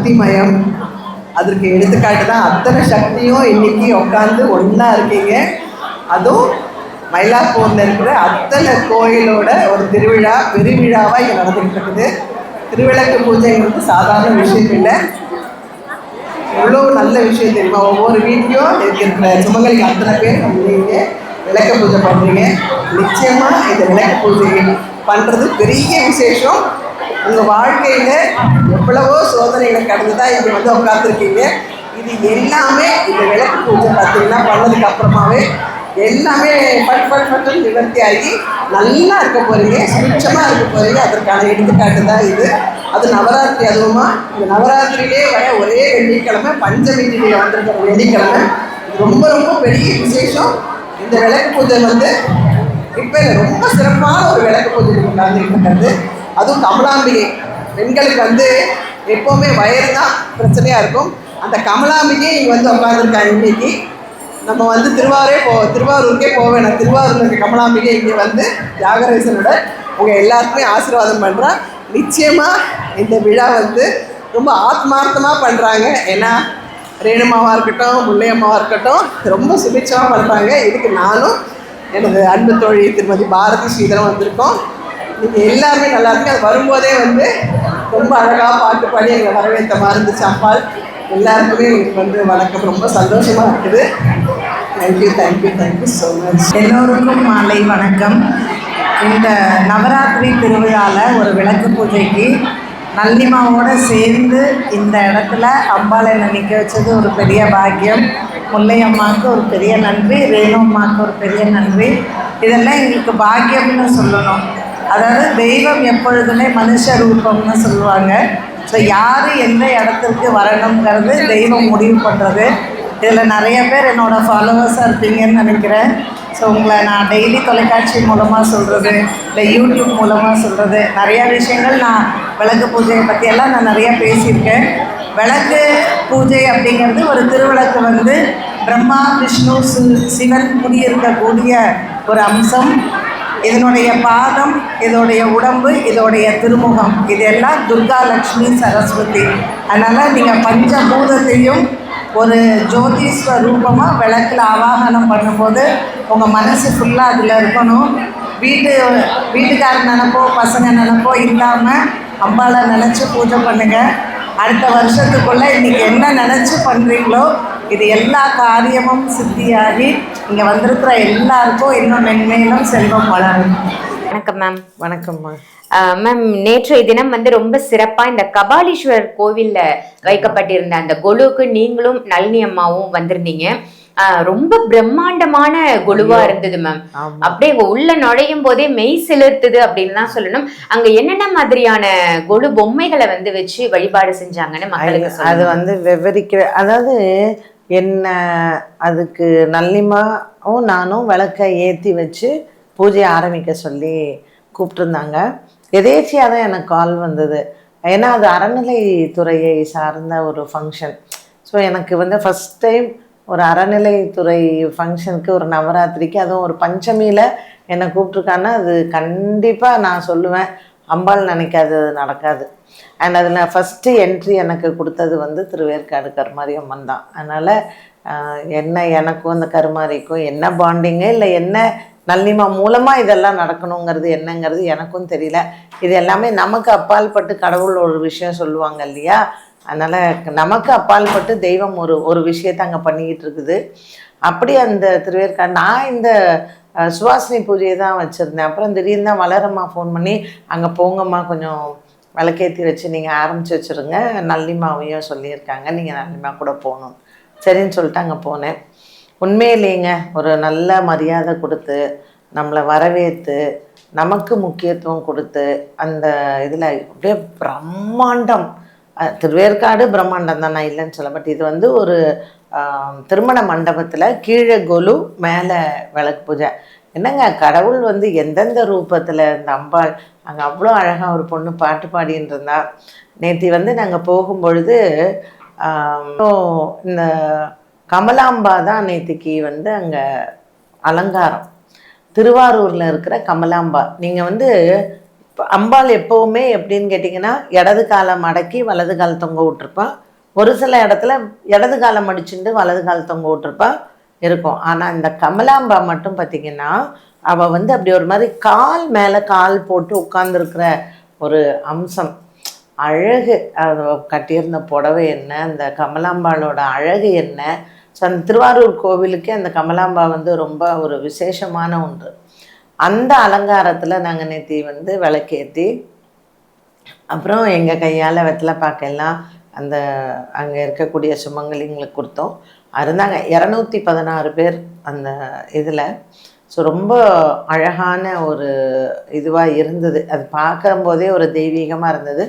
சக்திமயம். அதற்கு எடுத்துக்காட்டு தான் அத்தனை சக்தியும் இன்னைக்கு உட்காந்து ஒன்றா இருக்கீங்க. அதுவும் மயிலாப்பூரில் இருக்கிற அத்தனை கோயிலோட ஒரு திருவிழா பெருவிழாவாக இங்கே நடந்துகிட்டு இருக்குது திருவிளக்கு பூஜைங்கிறது சாதாரண விஷயம் இல்லை. எவ்வளோ நல்ல விஷயம் தெரியுமா? ஒவ்வொரு வீட்லையும் இருக்கிற சுமங்களுக்கு அத்தனை பேர் நீங்க விளக்க பூஜை பண்ணுறீங்க நிச்சயமாக இந்த விளக்கு பூஜை பண்ணுறது பெரிய விசேஷம். உங்கள் வாழ்க்கையில் எவ்வளவோ சோதனைகளை கடந்து தான் இங்கே வந்து உட்காந்துருக்கீங்க இது எல்லாமே இந்த விளக்கு பூஜை பார்த்தீங்கன்னா பண்ணதுக்கு அப்புறமாவே எல்லாமே பட் பட் பட்டும் நிவர்த்தி ஆகி நல்லா இருக்க போகிறீங்க சுபிட்சமாக இருக்க போகிறீங்க அதற்கான எடுத்துக்காட்டு தான் இது. அது நவராத்திரி அதுவுமா? இந்த நவராத்திரியிலே வர ஒரே வெள்ளிக்கிழமை பஞ்சமி திதியில் வந்திருக்கிற வெள்ளிக்கிழமை. ரொம்ப ரொம்ப பெரிய விசேஷம். இந்த விளக்கு பூஜை வந்து இப்போ ரொம்ப சிறப்பான ஒரு விளக்கு பூஜை உட்கார்ந்துருக்கிறது அதுவும் கமலாம்பிகை. பெண்களுக்கு வந்து எப்போவுமே வயது தான் பிரச்சனையாக இருக்கும். அந்த கமலாம்பிகை இங்கே வந்து உட்காந்துருக்காங்க இன்னைக்கு. நம்ம வந்து திருவாரூரே போ திருவாரூருக்கே போக வேணாம் திருவாரூரில் இருக்க கமலாம்பிகை இங்கே வந்து தியாகரேசனோட உங்கள் எல்லாருக்குமே ஆசீர்வாதம் பண்ணுறேன் நிச்சயமாக இந்த விழா வந்து ரொம்ப ஆத்மார்த்தமாக பண்ணுறாங்க ஏன்னா ரேணுமாவாக இருக்கட்டும் முல்லையம்மாவாக இருக்கட்டும் ரொம்ப சுபிட்சமாக பண்ணுறாங்க இதுக்கு நானும் எனது அன்பு தோழி திருமதி பாரதி ஸ்ரீதரம் வந்திருக்கோம். நீங்கள் எல்லாருமே நல்லா இருக்கு அது வரும்போதே வந்து ரொம்ப அழகாக பாட்டு பாடி எங்களை வரவேற்ற மருந்து சாப்பால் எல்லாருக்குமே எங்களுக்கு வந்து வணக்கம். ரொம்ப சந்தோஷமாக இருக்குது. Thank you thank you thank you so much எல்லோருக்கும் மாலை வணக்கம். இந்த நவராத்திரி திருவிழாவில் ஒரு விளக்கு பூஜைக்கு நல்லிமாவோடு சேர்ந்து இந்த இடத்துல அம்பாளை நிற்க வச்சது ஒரு பெரிய பாக்கியம். முல்லை அம்மாவுக்கு ஒரு பெரிய நன்றி ரேணு அம்மாவுக்கு ஒரு பெரிய நன்றி. இதெல்லாம் எங்களுக்கு பாக்கியம்னு சொல்லணும். அதாவது தெய்வம் எப்பொழுதுமே மனுஷ ரூபம்னு சொல்லுவாங்க. ஸோ யார் எந்த இடத்திற்கு வரணுங்கிறது தெய்வம் முடிவு பண்ணுறது இதில் நிறைய பேர் என்னோடய ஃபாலோவர்ஸாக இருப்பீங்கன்னு நினைக்கிறேன். ஸோ உங்களை நான் டெய்லி தொலைக்காட்சி மூலமாக சொல்கிறது இல்லை யூடியூப் மூலமாக சொல்கிறது நிறையா விஷயங்கள் நான் விளக்கு பூஜையை பற்றியெல்லாம் நான் நிறையா பேசியிருக்கேன். விளக்கு பூஜை அப்படிங்கிறது ஒரு திருவிளக்கு வந்து பிரம்மா விஷ்ணு சி சிவன் குடியிருக்கக்கூடிய ஒரு அம்சம். இதனுடைய பாதம் இதோடைய உடம்பு இதோடைய திருமுகம். இதெல்லாம் துர்கா லக்ஷ்மி சரஸ்வதி. அதனால் நீங்கள் பஞ்சபூதத்தையும் ஒரு ஜோதிஸ்வ ரூபமாக விளக்கில் ஆவாகனம் பண்ணும்போது உங்கள் மனசு ஃபுல்லாக அதில் இருக்கணும். வீட்டு வீட்டுக்காரர் நினப்போ பசங்க நினப்போ இல்லாமல் அம்பாவை நினச்சி பூஜை பண்ணுங்கள் அடுத்த வருஷத்துக்குள்ளே இன்றைக்கி என்ன நினச்சி பண்ணுறீங்களோ இது எல்லா காரியமும் சித்தியாகி இங்கே வந்திருக்கிற எல்லாருக்கும் இன்னும் மென்மேலும் செல்வம் வளரும். வணக்கம் மேம் வணக்கம்மா மேம் நேற்றைய தினம் வந்து ரொம்ப சிறப்பா இந்த கபாலீஸ்வரர் கோவில்ல வைக்கப்பட்டிருந்த அந்த கொலுவுக்கு நீங்களும் நளினி அம்மாவும் வந்திருந்தீங்க. ஆஹ் ரொம்ப பிரம்மாண்டமான கொலுவா இருந்தது மேம் அப்படியே உள்ள நுழையும் போதே மெய் சிலிர்த்துது அப்படின்னு தான் சொல்லணும். அங்க என்னென்ன மாதிரியான கொலு பொம்மைகளை வந்து வச்சு வழிபாடு செஞ்சாங்கன்னு மக்களுக்கு அது வந்து விவரிக்கிற அதாவது என்ன அதுக்கு நல்லிமாவும் நானும் விளக்கை ஏற்றி வச்சு பூஜையை ஆரம்பிக்க சொல்லி கூப்பிட்டுருந்தாங்க. எதேச்சியாக தான் எனக்கு கால் வந்தது. ஏன்னா அது அறநிலைத்துறையை சார்ந்த ஒரு ஃபங்க்ஷன் ஸோ எனக்கு வந்து ஃபஸ்ட் டைம் ஒரு அறநிலைத்துறை ஃபங்க்ஷனுக்கு ஒரு நவராத்திரிக்கு அதுவும் ஒரு பஞ்சமியில் என்னை கூப்பிட்ருக்கான்னா அது கண்டிப்பாக நான் சொல்லுவேன். அம்பாள் நினைக்காது அது நடக்காது. அண்ட் அதில் ஃபஸ்ட்டு என்ட்ரி எனக்கு கொடுத்தது வந்து திருவேற்காடு கருமாரி அம்மன் தான். அதனால் என்ன எனக்கும் அந்த கருமாரிக்கும் என்ன பாண்டிங்கு இல்லை என்ன நல்லிமா மூலமாக இதெல்லாம் நடக்கணுங்கிறது என்னங்கிறது எனக்கும் தெரியல. இது எல்லாமே நமக்கு அப்பால் பட்டு கடவுள் ஒரு விஷயம் சொல்லுவாங்க இல்லையா? அதனால் நமக்கு அப்பால் பட்டு தெய்வம் ஒரு ஒரு விஷயத்தை அங்கே பண்ணிக்கிட்டு இருக்குது. அப்படி அந்த திருவேற்காடு நான் இந்த சுவாசினி பூஜையை தான் வச்சுருந்தேன். அப்புறம் திடீர்னு தான் வளரம்மா ஃபோன் பண்ணி அங்கே போங்கம்மா கொஞ்சம் விளக்கேற்றி வச்சு நீங்கள் ஆரம்பித்து வச்சுருங்க. நல்லிமாவையும் சொல்லியிருக்காங்க. நீங்கள் நல்லிமா கூட போகணும். சரின்னு சொல்லிட்டு அங்கே போனேன். உண்மையிலேங்க ஒரு நல்ல மரியாதை கொடுத்து நம்மளை வரவேற்று நமக்கு முக்கியத்துவம் கொடுத்து அந்த இதில் அப்படியே பிரம்மாண்டம். திருவேற்காடு பிரம்மாண்டம் தான் நான் இல்லைன்னு சொல்ல பட் இது வந்து ஒரு திருமண மண்டபத்தில் கீழே கொலு மேலே விளக்கு பூஜை. என்னங்க கடவுள் வந்து எந்தெந்த ரூபத்தில் இந்த அம்பாள் அங்கே அவ்வளோ அழகாக ஒரு பொண்ணு பாட்டு பாடின்னு இருந்தா நேற்று வந்து நாங்கள் போகும்பொழுது இந்த கமலாம்பா தான் நேற்றுக்கு வந்து அங்கே அலங்காரம். திருவாரூரில் இருக்கிற கமலாம்பா. நீங்கள் வந்து அம்பாள் எப்பவுமே எப்படின்னு கேட்டிங்கன்னா இடது காலை மடக்கி வலது கால் தொங்க விட்டுருப்பான் ஒரு சில இடத்துல இடது காலை மடிச்சுட்டு வலது கால் தொங்க விட்டுருப்பான் இருக்கும். ஆனால் இந்த கமலாம்பா மட்டும் பார்த்தீங்கன்னா அவள் வந்து அப்படி ஒரு மாதிரி கால் மேலே கால் போட்டு உட்காந்துருக்கிற ஒரு அம்சம். அழகு. அது கட்டியிருந்த புடவை என்ன அந்த கமலாம்பாளோட அழகு என்ன? ஸோ அந்த திருவாரூர் கோவிலுக்கே அந்த கமலாம்பா வந்து ரொம்ப ஒரு விசேஷமான ஒன்று. அந்த அலங்காரத்தில் நாங்கள் நேற்றி வந்து விளக்கேற்றி அப்புறம் எங்கள் கையால் வெத்தலை பார்க்கலாம் அந்த அங்கே இருக்கக்கூடிய சுமங்கலிங்களுக்கு கொடுத்தோம். இருந்தாங்க இரநூத்தி பதினாறு பேர் அந்த இதில். ஸோ ரொம்ப அழகான ஒரு இதுவாக இருந்தது. அது பார்க்கும்போதே ஒரு தெய்வீகமாக இருந்தது.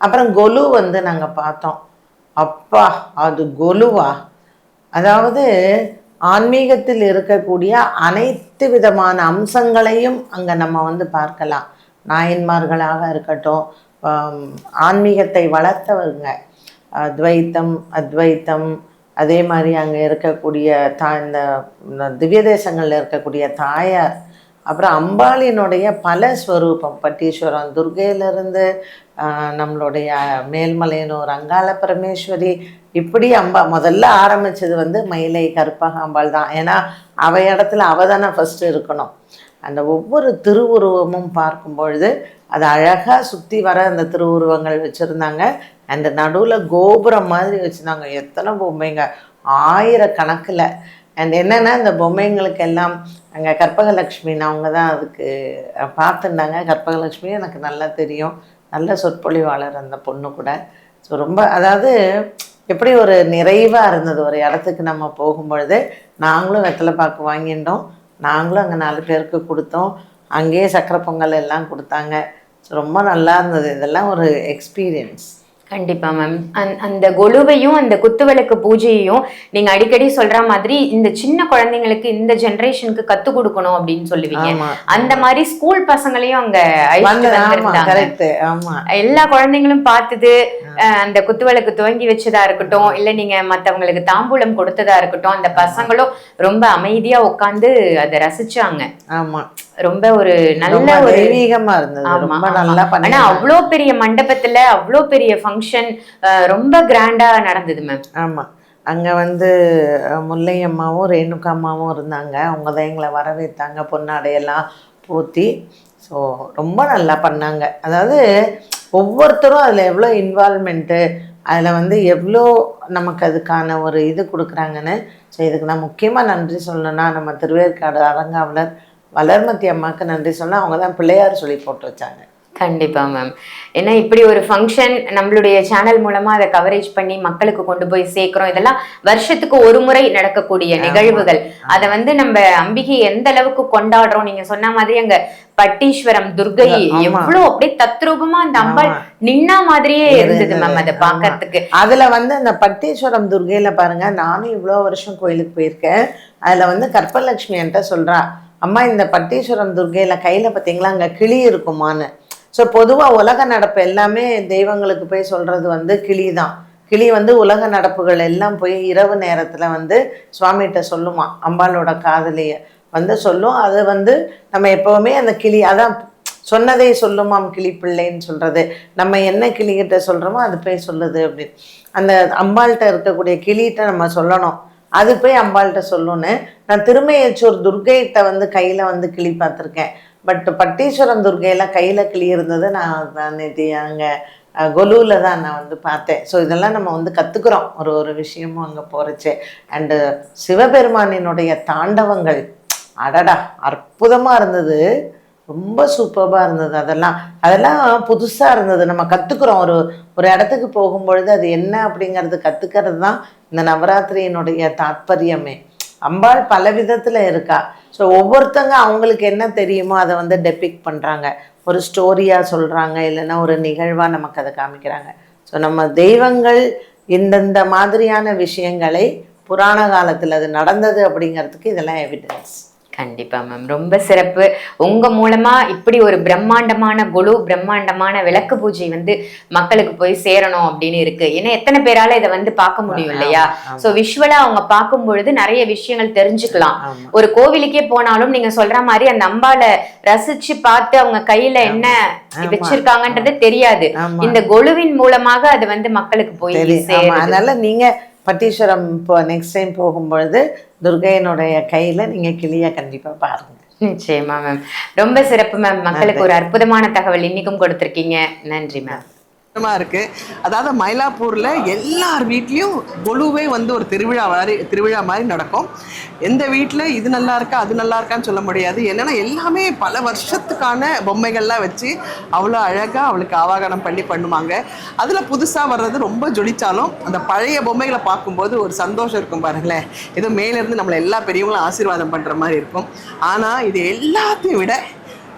அப்புறம் கொலு வந்து நாங்கள் பார்த்தோம். அப்பா அது கொலுவா. அதாவது ஆன்மீகத்தில் இருக்கக்கூடிய அனைத்து விதமான அம்சங்களையும் அங்கே நம்ம வந்து பார்க்கலாம். நாயன்மார்களாக இருக்கட்டும் ஆன்மீகத்தை வளர்த்தவங்க. துவைத்தம் அத்வைத்தம் அதே மாதிரி அங்கே இருக்கக்கூடிய தா இந்த திவ்ய தேசங்களில் இருக்கக்கூடிய தாயார் அப்புறம் அம்பாளினுடைய பல ஸ்வரூபம். பட்டீஸ்வரம் துர்கையிலிருந்து நம்மளுடைய மேல்மலையனூர் அங்காள பரமேஸ்வரி இப்படி அம்பா முதல்ல ஆரம்பிச்சது வந்து மயிலை கற்பகாம்பாள் தான். ஏன்னா அவ இடத்துல அவ தானே ஃபஸ்ட்டு இருக்கணும். அந்த ஒவ்வொரு திருவுருவமும் பார்க்கும் பொழுது அது அழகாக சுற்றி வர அந்த திருவுருவங்கள் வச்சுருந்தாங்க. அந்த நடுவில் கோபுரம் மாதிரி வச்சுருந்தாங்க. எத்தனை பொம்மைங்க? ஆயிரக்கணக்கில். அண்ட் என்னென்னா இந்த பொம்மைங்களுக்கு எல்லாம் அங்கே கற்பகலக்ஷ்மின்னு அவங்க தான் அதுக்கு பார்த்துருந்தாங்க. கற்பகலக்ஷ்மி எனக்கு நல்லா தெரியும். நல்ல சொற்பொழிவாளர் அந்த பொண்ணு கூட. ஸோ ரொம்ப அதாவது எப்படி ஒரு நிறைவாக இருந்தது ஒரு இடத்துக்கு நம்ம போகும்பொழுது நாங்களும் வெத்தலை பாக்கு வாங்கிட்டோம் நாங்களும் அங்கே நாலு பேருக்கு கொடுத்தோம். அங்கேயே சக்கரை பொங்கல் எல்லாம் கொடுத்தாங்க. ரொம்ப நல்லா இருந்தது. இதெல்லாம் ஒரு எக்ஸ்பீரியன்ஸ் கண்டிப்பா மேம் அந்த கொலுவையும் அந்த குத்துவிளக்கு பூஜையையும் நீங்க அடிக்கடி சொல்ற மாதிரி இந்த சின்ன குழந்தைங்களுக்கு இந்த ஜெனரேஷனுக்கு கத்து கொடுக்கணும் அப்படின்னு சொல்லுவீங்க. அந்த மாதிரி ஸ்கூல் பசங்களையும் அங்க எல்லா குழந்தைங்களும் பார்த்தது அந்த குத்துவிளக்கு துவங்கி வச்சதா இருக்கட்டும் இல்ல நீங்க மத்தவங்களுக்கு தாம்பூலம் கொடுத்ததா இருக்கட்டும் அந்த பசங்களும் ரொம்ப அமைதியா உட்கார்ந்து அதை ரசிச்சாங்க. ஆமா. ரொம்ப ஒரு நல்ல ஒரு தெய்வீகமா இருந்தது. ரொம்ப. நல்லா ஆனா பண்ணி அவ்வளோ பெரிய மண்டபத்துல அவ்வளோ பெரிய ஃபங்க்ஷன் ரொம்ப கிராண்டா நடந்தது மேம் ஆமா. அங்க வந்து முல்லை அம்மாவும் ரேணுகா அம்மாவும் இருந்தாங்க. அவங்க தான் எங்களை வரவேற்றாங்க பொன்னாடையெல்லாம் போத்தி. ஸோ ரொம்ப நல்லா பண்ணாங்க. அதாவது ஒவ்வொருத்தரும் அதில் எவ்வளோ இன்வால்மெண்ட்டு அதில் வந்து எவ்வளோ நமக்கு அதுக்கான ஒரு இது கொடுக்குறாங்கன்னு ஸோ இதுக்கு நான் முக்கியமாக நன்றி சொல்லணும்னா நம்ம திருவேற்காடு அரங்காவலர் வளர்மதி அம்மாவுக்கு நன்றி சொல்லணும் அவங்க தான் பிள்ளையார் சொல்லி போட்டு வச்சாங்க கண்டிப்பா மேம் ஏன்னா இப்படி ஒரு ஃபங்க்ஷன் நம்மளுடைய சேனல் மூலமா அதை கவரேஜ் பண்ணி மக்களுக்கு கொண்டு போய் சேர்க்கிறோம் இதெல்லாம் வருஷத்துக்கு ஒரு முறை நடக்கக்கூடிய நிகழ்வுகள் அதை வந்து நம்ம அம்பிகை எந்த அளவுக்கு கொண்டாடுறோம் நீங்க சொன்ன மாதிரி அங்க பட்டீஸ்வரம் துர்கை. எவ்வளவு அப்படியே தத்ரூபமா அந்த அம்பாள். நின்னா மாதிரியே இருந்தது. மேம் அதை. பாக்குறதுக்கு அதுல வந்து அந்த பட்டீஸ்வரம் துர்கையில பாருங்க நானும் இவ்வளோ வருஷம் கோயிலுக்கு போயிருக்கேன் அதுல வந்து கற்பலட்சுமி என்கிட்ட சொல்றா அம்மா இந்த பட்டீஸ்வரம் துர்கையில் கையில் பார்த்தீங்களா அங்கே கிளி இருக்குமான்னு. ஸோ பொதுவாக உலக நடப்பு எல்லாமே தெய்வங்களுக்கு போய் சொல்கிறது வந்து கிளி தான். கிளி வந்து உலக நடப்புகள் எல்லாம் போய் இரவு நேரத்தில் வந்து சுவாமிகிட்ட சொல்லுமா அம்பாளோட காதலியை. வந்து சொல்லும். அது வந்து நம்ம எப்போவுமே அந்த கிளி அதான் சொன்னதை சொல்லுமாம் கிளி பிள்ளைன்னு சொல்கிறது நம்ம என்ன கிளிகிட்ட சொல்கிறோமோ அது போய் சொல்லுது அப்படின்னு. அந்த அம்பாள்கிட்ட இருக்கக்கூடிய கிளிகிட்ட நம்ம சொல்லணும். அது போய் அம்பாள்கிட்ட சொல்லுன்னு நான் திருமையச்சூர் துர்கைகிட்ட வந்து கையில் வந்து கிளி பார்த்துருக்கேன். பட் பட்டீஸ்வரம் துர்கையெல்லாம் கையில் கிளி இருந்தது நான் நேற்று அங்கே கொலுவில் தான் நான் வந்து பார்த்தேன். ஸோ இதெல்லாம் நம்ம வந்து கற்றுக்குறோம் ஒரு ஒரு விஷயமும் அங்கே போகிறச்சு அண்டு சிவபெருமானினுடைய தாண்டவங்கள் அடடா அற்புதமாக இருந்தது. ரொம்ப சூப்பராக இருந்தது அதெல்லாம். அதெல்லாம் புதுசாக இருந்தது. நம்ம கற்றுக்குறோம் ஒரு ஒரு இடத்துக்கு போகும்பொழுது அது என்ன அப்படிங்கிறது கற்றுக்கிறது தான் இந்த நவராத்திரியினுடைய தாத்பரியமே. அம்பாள் பல விதத்தில் இருக்கா. ஸோ ஒவ்வொருத்தங்க அவங்களுக்கு என்ன தெரியுமோ அதை வந்து டெபிக் பண்ணுறாங்க ஒரு ஸ்டோரியாக சொல்கிறாங்க இல்லைன்னா ஒரு நிகழ்வாக நமக்கு அதை காமிக்கிறாங்க. ஸோ நம்ம தெய்வங்கள் இந்தந்த மாதிரியான விஷயங்களை புராண காலத்தில் அது நடந்தது அப்படிங்கிறதுக்கு இதெல்லாம் எவிடன்ஸ் கண்டிப்பா மேம் ரொம்ப சிறப்பு. உங்க மூலமா இப்படி ஒரு பிரம்மாண்டமான குழு பிரம்மாண்டமான விளக்கு பூஜை வந்து மக்களுக்கு போய் சேரணும் அப்படின்னு இருக்கு. ஏன்னா எத்தனை பேரால இதை வந்து பார்க்க முடியும் இல்லையா. சோ விஷுவலா அவங்க பார்க்கும் பொழுது நிறைய விஷயங்கள் தெரிஞ்சுக்கலாம். ஒரு கோவிலுக்கே போனாலும் நீங்க சொல்ற மாதிரி அந்த அம்பால ரசிச்சு பார்த்து அவங்க கையில என்ன. வச்சிருக்காங்கன்றது தெரியாது. இந்த கொலுவின் மூலமாக அது வந்து மக்களுக்கு போய் சரி ஆமா. சேருது. அதனால நீங்க பட்டீஸ்வரம் இப்போ நெக்ஸ்ட் டைம் போகும்பொழுது துர்கையனுடைய கையில நீங்க கிளிய கண்டிப்பா பாருங்க. நிச்சயமா மேம் ரொம்ப சிறப்பு மேம் மக்களுக்கு ஒரு அற்புதமான தகவல் இன்னைக்கும் கொடுத்திருக்கீங்க. நன்றி மேம் சுத்தமா இருக்குது அதாவது மயிலாப்பூரில் எல்லார் வீட்லேயும் கொலுவே வந்து ஒரு திருவிழா மாதிரி திருவிழா மாதிரி நடக்கும். எந்த வீட்டில் இது நல்லா இருக்கா அது நல்லா இருக்கான்னு சொல்ல முடியாது. என்னென்னா எல்லாமே பல வருஷத்துக்கான பொம்மைகள்லாம் வச்சு அவ்வளோ அழகாக அவளுக்கு ஆவாகனம் பண்ணி பண்ணுவாங்க. அதில் புதுசாக வர்றது ரொம்ப ஜொலிச்சாலும் அந்த பழைய பொம்மைகளை பார்க்கும்போது ஒரு சந்தோஷம் இருக்கும் பாருங்களேன். ஏதோ மேலேருந்து நம்மளை எல்லா பெரியவங்களும் ஆசீர்வாதம் பண்ணுற மாதிரி இருக்கும். ஆனால் இது எல்லாத்தையும் விட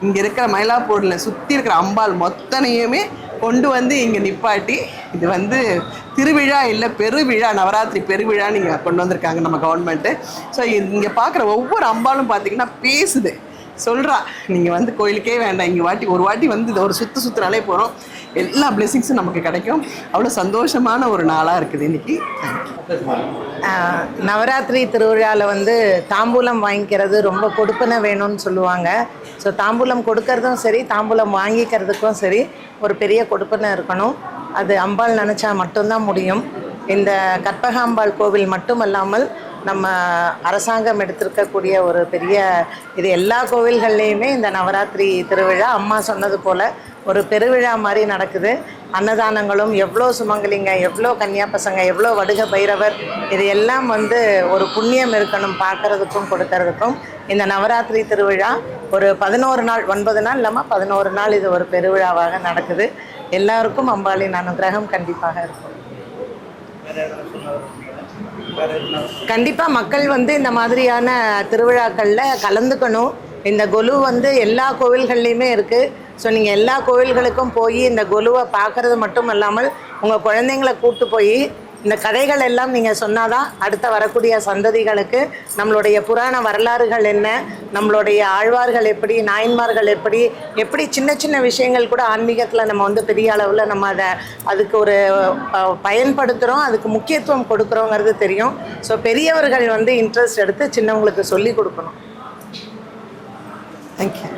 இங்கே இருக்கிற மயிலாப்பூரில் சுற்றி இருக்கிற அம்பாள் மொத்தனையுமே கொண்டு வந்து இங்கே நிப்பாட்டி இது வந்து திருவிழா இல்லை பெருவிழா நவராத்திரி பெருவிழா இங்கே கொண்டு வந்திருக்காங்க நம்ம கவர்மெண்ட்டு ஸோ இங்கே பார்க்குற ஒவ்வொரு அம்பாலும் பார்த்தீங்கன்னா பேசுது. சொல்கிறா நீங்கள் வந்து கோயிலுக்கே வேண்டாம் இங்கே வாட்டி ஒரு வாட்டி வந்து இதை ஒரு சுற்று சுற்றுனாலே போகிறோம் எல்லா பிளெஸிங்ஸும் நமக்கு கிடைக்கும். அவ்வளோ சந்தோஷமான ஒரு நாளாக இருக்குது இன்னைக்கு. நவராத்திரி திருவிழாவில் வந்து தாம்பூலம் வாங்கிக்கிறது ரொம்ப கொடுப்பனை வேணும்னு சொல்லுவாங்க. ஸோ தாம்பூலம் கொடுக்கறதும் சரி தாம்பூலம் வாங்கிக்கிறதுக்கும் சரி ஒரு பெரிய கொடுப்பனை இருக்கணும். அது அம்பாள் நினச்சா மட்டும்தான் முடியும். இந்த கற்பகாம்பாள் கோவில் மட்டுமல்லாமல் நம்ம அரசாங்கம் எடுத்திருக்கக்கூடிய ஒரு பெரிய இது எல்லா கோவில்கள்லேயுமே இந்த நவராத்திரி திருவிழா அம்மா சொன்னது போல் ஒரு பெருவிழா மாதிரி நடக்குது. அன்னதானங்களும் எவ்வளோ சுமங்கலிங்க எவ்வளோ கன்னியா பசங்க எவ்வளோ வடுக பைரவர் இது எல்லாம் வந்து ஒரு புண்ணியம் இருக்கணும் பார்க்கறதுக்கும் கொடுக்கறதுக்கும். இந்த நவராத்திரி திருவிழா ஒரு பதினோரு நாள் ஒன்பது நாள் இல்லாமல் பதினோரு நாள் இது ஒரு பெருவிழாவாக நடக்குது. எல்லாருக்கும் அம்பாளின் அனுகிரகம் கண்டிப்பாக இருக்கும். கண்டிப்பாக மக்கள் வந்து இந்த மாதிரியான திருவிழாக்களில் கலந்துக்கணும். இந்த கொலு வந்து எல்லா கோவில்கள்லையுமே இருக்குது ஸோ நீங்கள் எல்லா கோவில்களுக்கும் போய் இந்த கொலுவை பார்க்கறது மட்டும் இல்லாமல் உங்கள் குழந்தைங்களை கூட்டு போய் இந்த கதைகள் எல்லாம் நீங்கள் சொன்னாதான் அடுத்த வரக்கூடிய சந்ததிகளுக்கு நம்மளுடைய புராண வரலாறுகள் என்ன நம்மளுடைய ஆழ்வார்கள் எப்படி நாயன்மார்கள் எப்படி எப்படி சின்ன சின்ன விஷயங்கள் கூட ஆன்மீகத்தில் நம்ம வந்து பெரிய அளவில் நம்ம அதை அதுக்கு ஒரு பயன்படுத்துகிறோம் அதுக்கு முக்கியத்துவம் கொடுக்குறோங்கிறது தெரியும். ஸோ பெரியவர்கள் வந்து இன்ட்ரெஸ்ட் எடுத்து சின்னவங்களுக்கு சொல்லி கொடுக்கணும். தேங்க்யூ